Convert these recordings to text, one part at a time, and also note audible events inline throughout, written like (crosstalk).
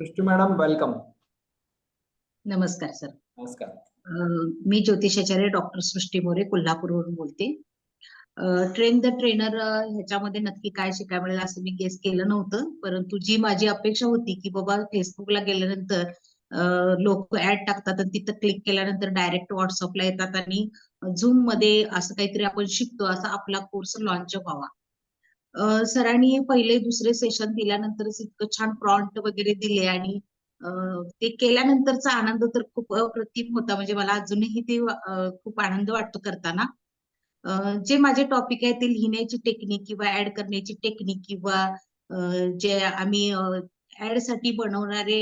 सृष्टी madam welcome नमस्कार sir नमस्कार. मी ज्योतिषाचार्य डॉक्टर सृष्टी मोरे कोल्हापूरवरून बोलते. ट्रेन द ट्रेनर ह्याच्यामध्ये नक्की काय शिकायला मिळेल असं मी गेस केलं नव्हतं. परंतु जी माझी अपेक्षा होती की बाबा फेसबुकला गेल्यानंतर लोक ऍड टाकतात आणि तिथं क्लिक केल्यानंतर डायरेक्ट व्हॉट्सअपला येतात आणि झूममध्ये असं काहीतरी आपण शिकतो असा आपला कोर्स लॉन्च व्हावा. सरांनी पहिले दुसरे सेशन दिल्यानंतरच इतकं छान प्रॉन्ट वगैरे दिले आणि ते केल्यानंतरचा आनंद तर खूप अप्रतिम होता. म्हणजे मला अजूनही ते खूप आनंद वाटतो करताना. जे माझे टॉपिक आहे ते लिहिण्याची टेक्निक किंवा ऍड करण्याची टेक्निक किंवा जे आम्ही ऍडसाठी बनवणारे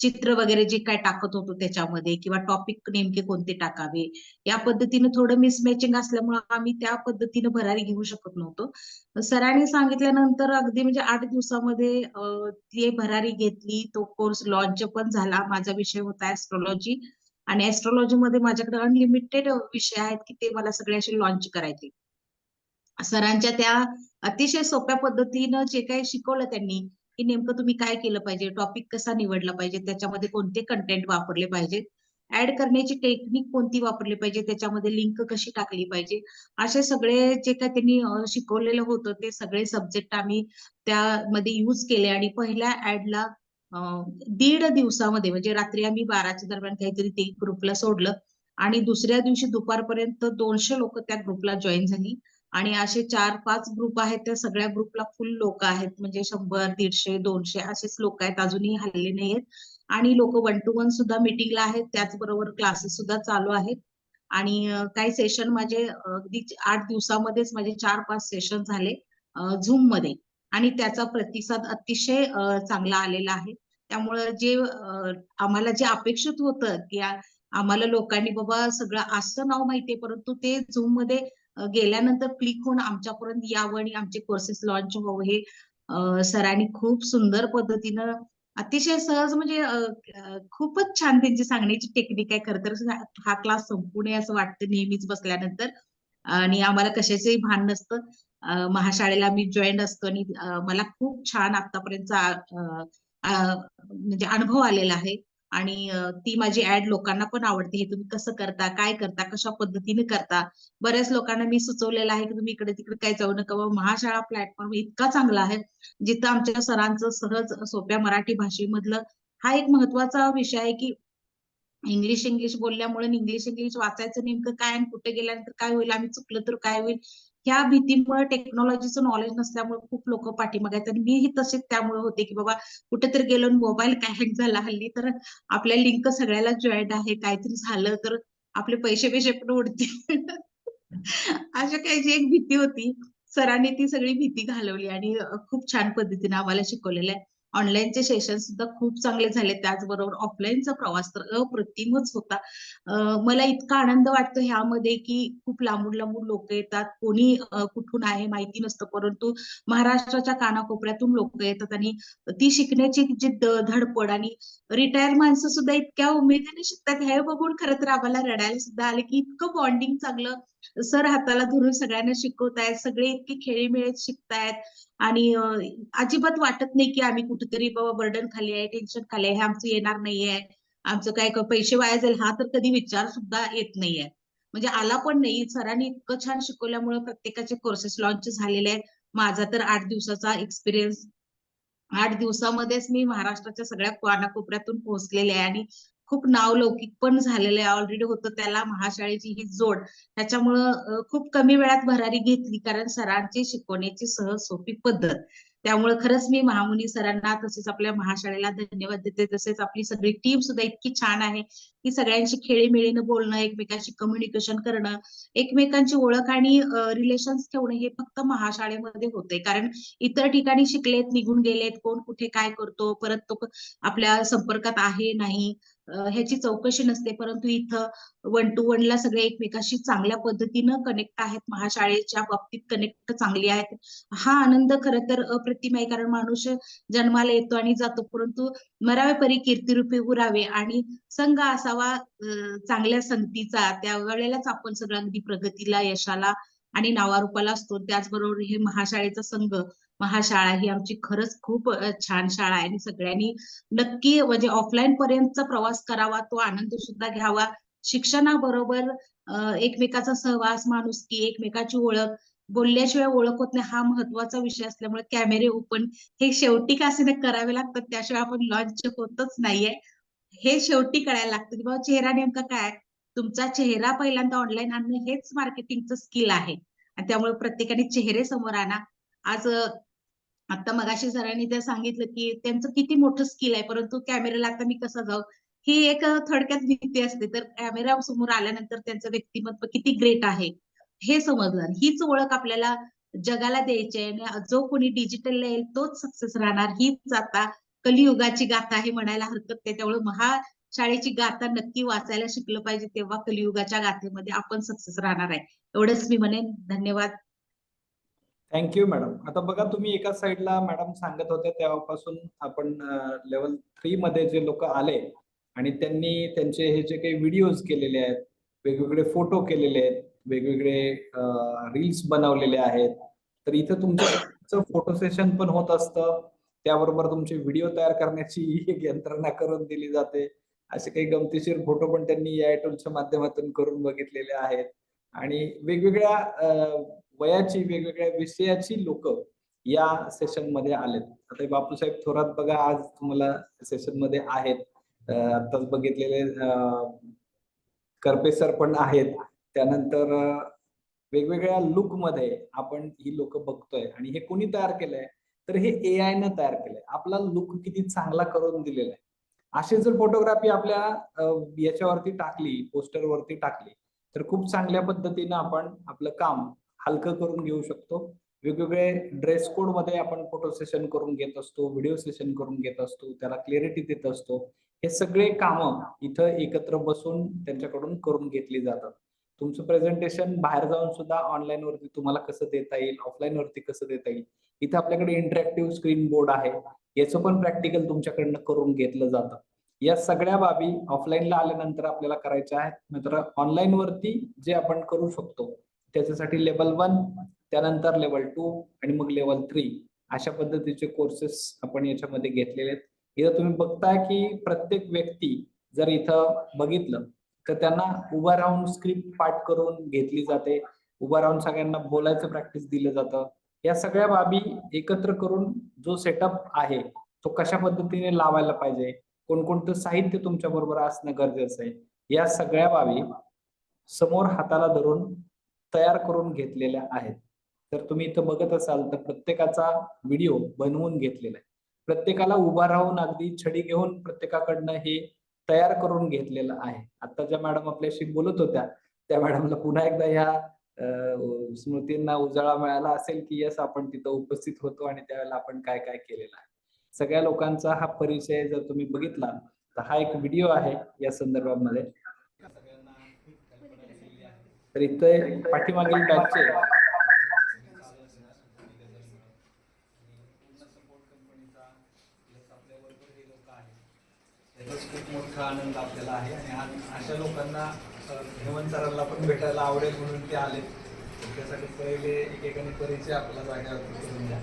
चित्र वगैरे जे काय टाकत होतो त्याच्यामध्ये किंवा टॉपिक नेमके कोणते टाकावे या पद्धतीने थोडं मिसमॅचिंग असल्यामुळे आम्ही त्या पद्धतीने भरारी घेऊ शकत नव्हतो. सरांनी सांगितल्यानंतर अगदी म्हणजे आठ दिवसामध्ये ती भरारी घेतली. तो कोर्स लॉन्च पण झाला. माझा विषय होता ऍस्ट्रॉलॉजी आणि ऍस्ट्रॉलॉजी मध्ये माझ्याकडे अनलिमिटेड विषय आहेत की ते मला सगळे असे लॉन्च करायचे. सरांच्या त्या अतिशय सोप्या पद्धतीनं जे काही शिकवलं त्यांनी की नेमकं तुम्ही काय केलं पाहिजे? टॉपिक कसा निवडला पाहिजे? त्याच्यामध्ये कोणते कंटेंट वापरले पाहिजे ऍड करण्याची टेक्निक कोणती वापरली पाहिजे? त्याच्यामध्ये लिंक कशी टाकली पाहिजे? असे सगळे जे काय त्यांनी शिकवलेलं होतं ते सगळे सब्जेक्ट आम्ही त्यामध्ये यूज केले. आणि पहिल्या ऍडला दीड दिवसामध्ये म्हणजे रात्री आम्ही बाराच्या दरम्यान काहीतरी ते ग्रुपला सोडलं. आणि दुसऱ्या दिवशी दुपारपर्यंत दोनशे लोक त्या ग्रुपला जॉईन झाली. आणि असे चार पाच ग्रुप आहेत त्या सगळ्या ग्रुपला फुल लोक आहेत. म्हणजे शंभर दीडशे दोनशे असेच लोक आहेत. अजूनही हल्ले नाहीयेत आणि लोक वन टू वन सुद्धा मिटिंगला आहेत. त्याचबरोबर क्लासेस सुद्धा चालू आहेत. आणि काही सेशन माझे अगदी आठ दिवसामध्येच माझे चार पाच सेशन झाले झूममध्ये. आणि त्याचा प्रतिसाद अतिशय चांगला आलेला आहे. त्यामुळं जे आम्हाला जे अपेक्षित होतं की आम्हाला लोकांनी बाबा सगळं असं नाव माहितीये परंतु ते झूममध्ये गेल्यानंतर क्लिक होऊन आमच्यापर्यंत यावं आणि आमचे कोर्सेस लॉन्च व्हावं हे सरांनी खूप सुंदर पद्धतीनं अतिशय सहज म्हणजे खूपच छान त्यांची सांगण्याची टेक्निक आहे. खर तर हा क्लास संपू नये असं वाटतं नेहमीच बसल्यानंतर. आणि आम्हाला कशाचंही भान नसतं. महाशाळेला मी जॉईन असतो आणि मला खूप छान आतापर्यंतचा म्हणजे अनुभव आलेला आहे. आणि ती माझी ऍड लोकांना पण आवडते. हे तुम्ही कसं करता काय करता कशा पद्धतीने करता? बऱ्याच लोकांना मी सुचवलेलं आहे की तुम्ही इकडे तिकडे काय जाऊ नका. महाशाळा प्लॅटफॉर्म इतका चांगला आहे जिथं आमच्या सरांचं सहज सोप्या मराठी भाषेमधलं हा एक महत्त्वाचा विषय आहे की इंग्लिश इंग्लिश बोलल्यामुळे इंग्लिश इंग्लिश वाचायचं नेमकं काय आणि कुठे गेल्यानंतर काय होईल? आम्ही चुकलं तर काय होईल? ह्या भीतीमुळे टेक्नॉलॉजीचं नॉलेज नसल्यामुळे खूप लोक पाठीमागे आहेत. आणि मीही तसेच त्यामुळे होते की बाबा कुठेतरी गेलो मोबाईल काय हॅक झाला. हल्ली तर आपल्या लिंक सगळ्याला जॉईंट आहे. काहीतरी झालं तर आपले पैसे पैसे पण उडतील. (laughs) अशा काही जी एक भीती होती. सरांनी ती सगळी भीती घालवली आणि खूप छान पद्धतीने आम्हाला शिकवलेलं आहे. ऑनलाईनचे सेशन सुद्धा खूप चांगले झाले. त्याचबरोबर ऑफलाईनचा प्रवास तर अप्रतिमच होता. मला इतका आनंद वाटतो ह्यामध्ये की खूप लांबून लांबून लोक येतात. कोणी कुठून आहे माहिती नसतं. परंतु महाराष्ट्राच्या कानाकोपऱ्यातून लोक येतात आणि ती शिकण्याची जी धडपड आणि रिटायर माणसं सुद्धा इतक्या उमेदीने शिकतात. हे बघून खरं तर आम्हाला रडायला सुद्धा आले की इतकं बॉन्डिंग चांगलं सर हाताला धरून सगळ्यांना शिकवतायत. सगळे इतके खेळीमेळीत शिकतायत. आणि अजिबात वाटत नाही की आम्ही कुठे कुठेतरी बाबा बर्डन खाली आहे टेन्शन खाली आहे हे आमचं येणार नाहीये. आमचं काय पैसे वाया जाईल हा तर कधी विचार सुद्धा येत नाहीये. म्हणजे आला पण नाही. सरांनी इतकं छान शिकवल्यामुळे प्रत्येकाचे कोर्सेस लॉन्च झालेले आहेत. माझा तर आठ दिवसाचा एक्सपिरियन्स आठ दिवसामध्येच मी महाराष्ट्राच्या सगळ्या कानाकोपऱ्यातून पोहोचलेले आहे आणि खूप नावलौकिक पण झालेलं आहे. ऑलरेडी होतं त्याला महाशाळेची ही जोड. त्याच्यामुळं खूप कमी वेळात भरारी घेतली कारण सरांची शिकवण्याची सहज सोपी पद्धत. त्यामुळे खरंच मी महामुनी सरांना तसेच आपल्या महाशाळेला धन्यवाद देते. तसेच आपली सगळी टीम सुद्धा इतकी छान आहे. की सगळ्यांशी खेळीमेळीनं बोलणं एकमेकांशी कम्युनिकेशन करणं एकमेकांची ओळख आणि रिलेशन्स ठेवणं हे फक्त महाशाळेमध्ये होते कारण इतर ठिकाणी शिकलेत निघून गेलेत कोण कुठे काय करतो परत तो आपल्या संपर्कात आहे नाही. ह्याची चौकशी नसते परंतु इथं वन टू वन ला सगळे एकमेकाशी चांगल्या पद्धतीनं कनेक्ट आहेत. महाशाळेच्या बाबतीत कनेक्ट चांगली आहेत. हा आनंद खरं तर अप्रतिम आहे कारण माणूस जन्माला येतो आणि जातो परंतु मरावे परी कीर्तिरूपी उरावे आणि संघ असावा चांगल्या संगतीचा. त्यावेळेलाच आपण सगळं अगदी प्रगतीला यशाला आणि नावारूपाला असतो. त्याचबरोबर हे महाशाळेचा संघ महाशाळा शाळा ही आमची खरंच खूप छान शाळा आहे. आणि सगळ्यांनी नक्की म्हणजे ऑफलाईन पर्यंतचा प्रवास करावा तो आनंद सुद्धा घ्यावा. शिक्षणाबरोबर एकमेकाचा सहवास माणुसकी एकमेकाची ओळख. बोलल्याशिवाय ओळख होत नाही हा महत्त्वाचा विषय असल्यामुळे कॅमेरे ओपन हे शेवटी का असे करावे लागतात? त्याशिवाय आपण लॉन्च होतच नाहीये. हे शेवटी कळायला लागतं की बाबा चेहरा नेमका काय तुमचा चेहरा पहिल्यांदा ऑनलाईन आणणं हेच मार्केटिंगचं स्किल आहे. आणि त्यामुळे प्रत्येकाने चेहरे समोर आणा. आज आता मगाशी सरांनी त्या सांगितलं की त्यांचं किती मोठं स्किल आहे परंतु कॅमेऱ्याला आता मी कसं जाऊ? ही एक थडक्यात थोडक्यात भीती असते. तर कॅमेरा समोर आल्यानंतर त्यांचं व्यक्तिमत्व किती ग्रेट आहे हे समजणार. हीच ओळख आपल्याला जगाला द्यायची आहे. आणि जो कोणी डिजिटल येईल तोच सक्सेस राहणार. हीच आता कलियुगाची गाथा आहे म्हणायला हरकत नाही. त्यामुळे महा शाळेची गाथा नक्की वाचायला शिकलं पाहिजे तेव्हा कलियुगाच्या गाथेमध्ये आपण सक्सेस राहणार आहे. एवढंच मी म्हणेन. धन्यवाद. थँक्यू मॅडम आता बघा तुम्ही एका साईडला मॅडम सांगत होते तेव्हापासून आपण लेवल थ्री मध्ये जे लोक आले आणि त्यांनी त्यांचे हे जे काही व्हिडिओज केलेले आहेत वेगवेगळे फोटो केलेले आहेत वेगवेगळे रील्स बनवलेले आहेत तर इथं तुमचं फोटो सेशन पण होत असतं. त्याबरोबर तुमचे व्हिडिओ तयार करण्याची एक यंत्रणा करून दिली जाते. असे काही गमतीशीर फोटो पण त्यांनी या टूलच्या माध्यमातून करून बघितलेले आहेत. आणि वेगवेगळ्या वयाची वेगवेगळ्या विषयाची लोक या सेशनमध्ये आलेत. आता बापूसाहेब थोरात बघा आज तुम्हाला सेशनमध्ये आहेत. आताच बघितलेले करपे सर पण आहेत. त्यानंतर वेगवेगळ्या लुकमध्ये आपण ही लोक बघतोय. आणि हे कोणी तयार केलंय? तर हे ए आय न तयार केलंय. आपला लुक किती चांगला करून दिलेला आहे. अशी जर फोटोग्राफी आपल्या याच्यावरती टाकली पोस्टरवरती टाकली तर खूप चांगल्या पद्धतीनं आपण आपलं काम हलकं करून घेऊ शकतो. वेगवेगळे ड्रेस कोडमध्ये आपण फोटो सेशन करून घेत असतो व्हिडिओ सेशन करून घेत असतो त्याला क्लिअरिटी देत असतो. हे सगळे कामं इथं एकत्र बसून त्यांच्याकडून करून घेतली जातात. तुमचं प्रेझेंटेशन बाहेर जाऊन सुद्धा ऑनलाईन वरती तुम्हाला कसं देता येईल ऑफलाईन वरती कसं देता येईल इथं आपल्याकडे इंटरॅक्टिव्ह स्क्रीन बोर्ड आहे. याचं पण प्रॅक्टिकल तुमच्याकडनं करून घेतलं जातं. या सगळ्या बाबी ऑफलाईनला आल्यानंतर आपल्याला करायच्या आहेत. मात्र ऑनलाईन वरती जे आपण करू शकतो त्याच्यासाठी लेवल वन त्यानंतर लेवल टू आणि मग लेवल थ्री अशा पद्धतीचे कोर्सेस आपण याच्यामध्ये घेतलेले आहेत. इथं तुम्ही बघताय की प्रत्येक व्यक्ती जर इथं बघितलं तर त्यांना उभं राहून स्क्रिप्ट पाठ करून घेतली जाते. उभं राहून सगळ्यांना बोलायचं प्रॅक्टिस दिलं जातं. या सगळ्या बाबी एकत्र करून जो सेटअप आहे तो कशा पद्धतीने लावायला पाहिजे? कोणकोणतं साहित्य तुमच्या बरोबर असणं गरजेचं आहे? या सगळ्या बाबी समोर हाताला धरून तयार करून घेतलेल्या आहेत. तर तुम्ही इथं बघत असाल तर प्रत्येकाचा व्हिडिओ बनवून घेतलेला आहे. प्रत्येकाला उभा राहून अगदी छडी घेऊन प्रत्येकाकडनं हे तयार करून घेतलेलं आहे. आता ज्या मॅडम आपल्याशी बोलत होत्या त्या मॅडमला पुन्हा एकदा ह्या स्मृतींना उजाळा मिळाला असेल की यस आपण तिथं उपस्थित होतो आणि त्यावेळेला आपण काय काय केलेलं आहे. सगळ्या लोकांचा हा परिचय जर तुम्ही बघितला तर हा एक व्हिडिओ आहे या संदर्भामध्ये. तर इथे पाठीमागील बॅचचे त्याचाच खूप मोठा आनंद आपल्याला आहे. आणि आज अशा लोकांना हेमंत सरांना पण भेटायला आवडेल म्हणून ते आले. त्यासाठी पहिले एकेकाने परिचय आपला जागेवर करून द्या?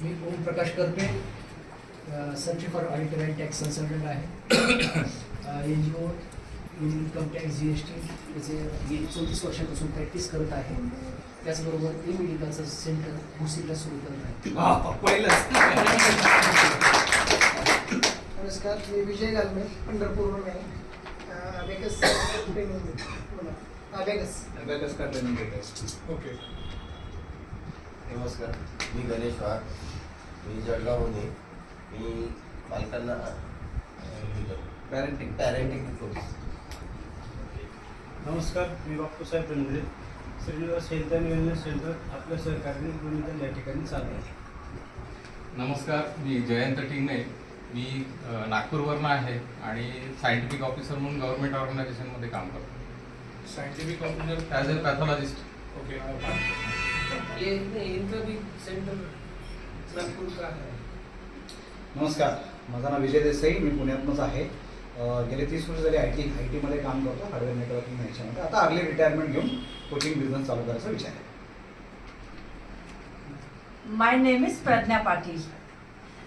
मी Omprakash Karpe search for auditor and tax consultant आहे. N G O income tax G S T याचे गेली चौतीस वर्षापासून प्रॅक्टिस करत आहे. त्याचबरोबर ई मेडिकलचं सेंटर भुसीला सुरू करत आहे. नमस्कार मी Vijay Galme um, abacus training बोला. अबेकस. अभ्यास करताना भेटायचं. ओके. नमस्कार. मी गणेश वाघ. मी जळगावहून आहे. मी बालकांना पॅरेंटिंग पॅरेंटिंग कोर्स नमस्कार मी Bapusaheb Bendre Shrinivas health and wellness centre आपल्या सहकार्याने गुणितन या ठिकाणी चालू आहे. नमस्कार मी जयंत टिंगणे. मी नागपूरवरनं आहे आणि सायंटिफिक ऑफिसर म्हणून गव्हर्नमेंट ऑर्गनायझेशनमध्ये काम करतो. Scientific officer as a pathologist okay ये इनका भी सेंटर नागपूर का है नमस्कार माझं नाव विजय देसाई. मी पुण्यातूनच आहे. गेले तीस वर्ष झाली आय टी आय टीमध्ये काम करतो हार्डवेअर नेटवर्किंग ह्याच्यामध्ये आता अर्ली रिटायरमेंट घेऊन कोचिंग बिझनेस चालू करायचा विचार आहे My name is Pradnya Patil.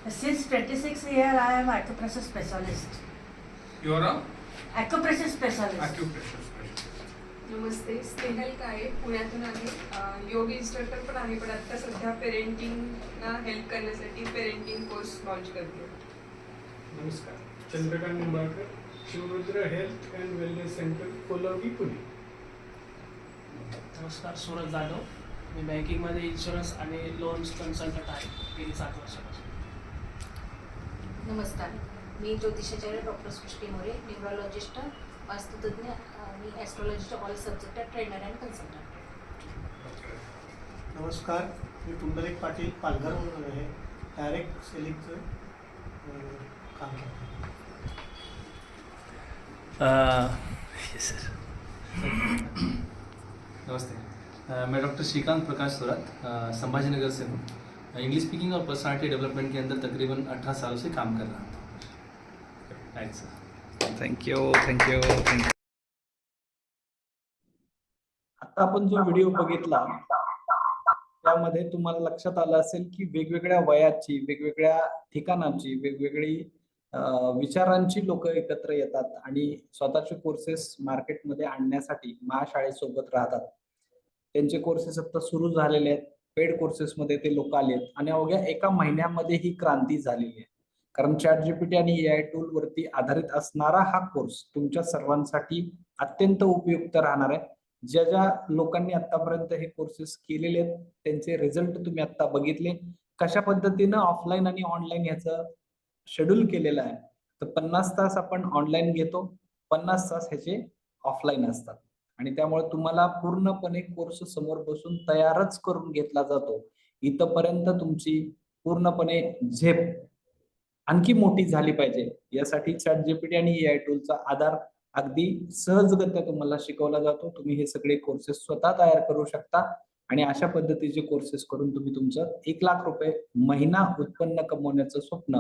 Since 26 year, I am acupressure specialist. You are a Acupressure specialist. acupressure specialist. नमस्ते स्नेहल काळे पुण्यातून आहे योग इन्स्ट्रक्टर पण आहे पण आता सध्या पेरेंटिंगला हेल्प करण्यासाठी पेरेंटिंग कोर्स लॉन्च करते नमस्कार Chandrakant Nimbalkar Shivrudra health and wellness centre कोलावी Pune. नमस्कार सूरज जाधव. मी बँकिंगमध्ये इन्शुरन्स आणि लोन्स कन्सल्टंट आहे. गेली सात वर्षापासून. नमस्कार. मी ज्योतिषाचार्य डॉक्टर सृष्टी मोरे न्यूरोलॉजिस्ट वास्तुतज्ञ आणि ॲस्ट्रॉलॉजीचे all subject trainer and consultant नमस्कार. मी पुंडलिक पाटील पालघरमधून आहे. डायरेक्ट सेलिंगचं काम करतो. नमस्ते. मैं डॉक्टर श्रीकांत प्रकाश सोरात संभाजीनगर से हूँ. इंग्लिश स्पीकिंग और पर्सनालिटी डेवलपमेंट के अंदर तकरीबन 18 सालों से काम कर रहा हूँ. Thanks sir thank you thank you thank you आता आपण जो व्हिडिओ बघितला त्यामध्ये तुम्हाला लक्षात आलं असेल की वेगवेगळ्या वयाची वेगवेगळ्या ठिकाणाची वेगवेगळी विचारांची लोक एकत्र येतात आणि स्वतःचे कोर्सेस मार्केटमध्ये आणण्यासाठी महाशाळेसोबत राहतात. त्यांचे कोर्सेस आता सुरू झालेले आहेत. पेड कोर्सेसमध्ये ते लोक आलेत आणि अवघ्या एका महिन्यामध्ये ही क्रांती झालेली आहे. कारण चॅट जीपीटी आणि ए आय टूल वरती आधारित असणारा हा कोर्स तुमच्या सर्वांसाठी अत्यंत उपयुक्त राहणार आहे. ज्या ज्या लोकांनी आतापर्यंत हे कोर्सेस केलेले आहेत त्यांचे रिझल्ट तुम्ही आता बघितले. कशा पद्धतीनं ऑफलाईन आणि ऑनलाईन याचं शेड्यूल केलेलं आहे तर पन्नास तास आपण ऑनलाईन घेतो पन्नास तास ह्याचे ऑफलाईन असतात. आणि त्यामुळे तुम्हाला पूर्णपणे कोर्स समोर बसून तयारच करून घेतला जातो. इथपर्यंत तुमची पूर्णपणे झेप आणखी मोठी झाली पाहिजे. यासाठी चॅट जीपीटी आणि ए आय टूलचा आधार अगदी सहजगत्या तुम्हाला शिकवला जातो. तुम्ही हे सगळे कोर्सेस स्वतः तयार करू शकता. आणि अशा पद्धतीचे कोर्सेस करून तुम्ही तुमचं एक लाख रुपये महिना उत्पन्न कमवण्याचं स्वप्न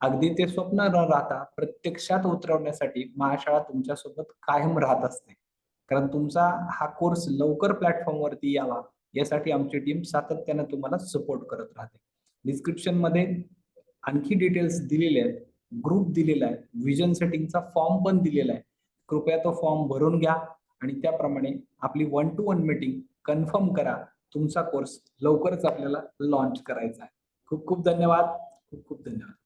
अगदी ते स्वप्न न राहता प्रत्यक्षात उतरवण्यासाठी महाशाळा तुमच्यासोबत कायम राहत असते. कारण तुमचा हा कोर्स लवकर प्लॅटफॉर्मवरती यावा यासाठी आमची टीम सातत्यानं तुम्हाला सपोर्ट करत राहते. डिस्क्रिप्शनमध्ये आणखी डिटेल्स दिलेले आहेत ग्रुप दिलेला आहे विजन सेटिंगचा फॉर्म पण दिलेला आहे. कृपया तो फॉर्म भरून घ्या आणि त्याप्रमाणे आपली one to one meeting confirm करा तुमचा कोर्स लवकरच आपल्याला लॉन्च करायचा आहे. खूप खूप धन्यवाद खूप खूप धन्यवाद.